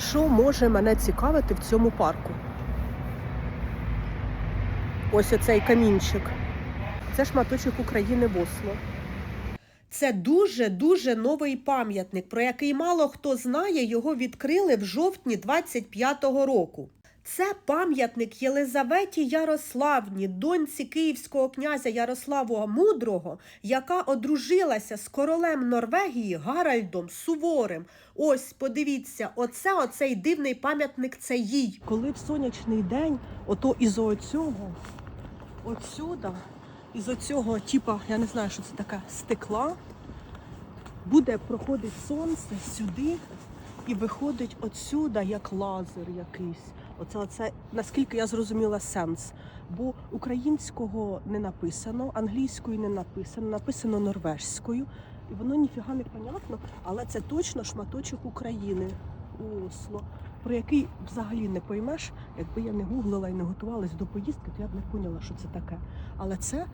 Що може мене цікавити в цьому парку? Ось оцей камінчик. Це шматочок України Босло. Це дуже-дуже новий пам'ятник, про який мало хто знає, його відкрили в жовтні 25-го року. Це пам'ятник Єлизаветі Ярославні, доньці київського князя Ярослава Мудрого, яка одружилася з королем Норвегії Гаральдом Суворим. Ось, подивіться, оце оцей дивний пам'ятник це їй. Коли в сонячний день, ото із оцього, отсюда, із оцього, типа, я не знаю, що це таке, стекла, буде проходить сонце сюди і виходить отсюда як лазер якийсь. Оце, оце наскільки я зрозуміла сенс. Бо українського не написано, англійською не написано, написано норвежською. І воно ніфіга не понятно, але це точно шматочок України у Осло, про який взагалі не поймеш. Якби я не гуглила і не готувалась до поїздки, то я б не поняла, що це таке. Але це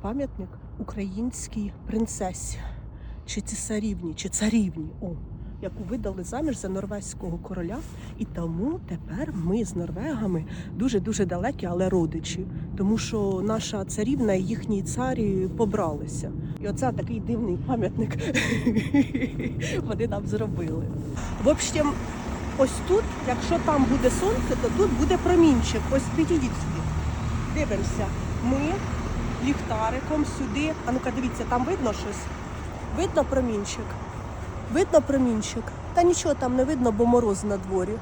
пам'ятник українській принцесі, чи цесарівні, чи царівні. О, яку видали заміж за норвезького короля, і тому тепер ми з норвегами дуже дуже далекі, але родичі, тому що наша царівна і їхній царі побралися. І оце такий дивний пам'ятник вони нам зробили. В общем, ось тут, якщо там буде сонце, то тут буде промінчик. Ось підійдіть сюди. Дивимося. Ми ліхтариком сюди. А ну-ка, дивіться, там видно щось? Видно промінчик? Видно промінчик? Та нічого там не видно, бо мороз на дворі.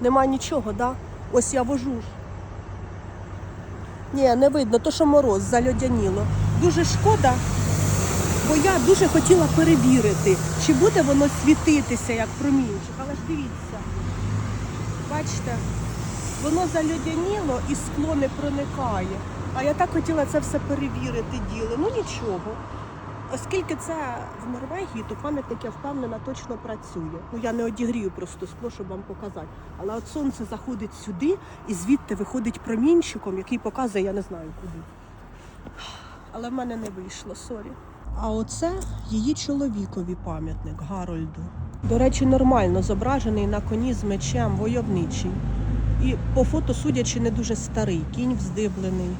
Нема нічого, да? Ось я вожу. Ні, не видно, то що мороз зальодяніло. Дуже шкода, бо я дуже хотіла перевірити, чи буде воно світитися як промінчик. Але ж дивіться, бачите, воно зальодяніло і скло не проникає. А я так хотіла це все перевірити діло. Ну нічого. Оскільки це в Норвегії, то пам'ятник, я впевнена, точно працює. Ну я не одігрію просто скло, щоб вам показати. Але от сонце заходить сюди і звідти виходить промінчиком, який показує, я не знаю куди. Але в мене не вийшло, сорі. А оце її чоловікові пам'ятник Гарольду. До речі, нормально зображений на коні з мечем, войовничий. І по фото, судячи, не дуже старий, кінь вздиблений.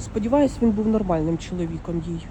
Сподіваюсь, він був нормальним чоловіком їй.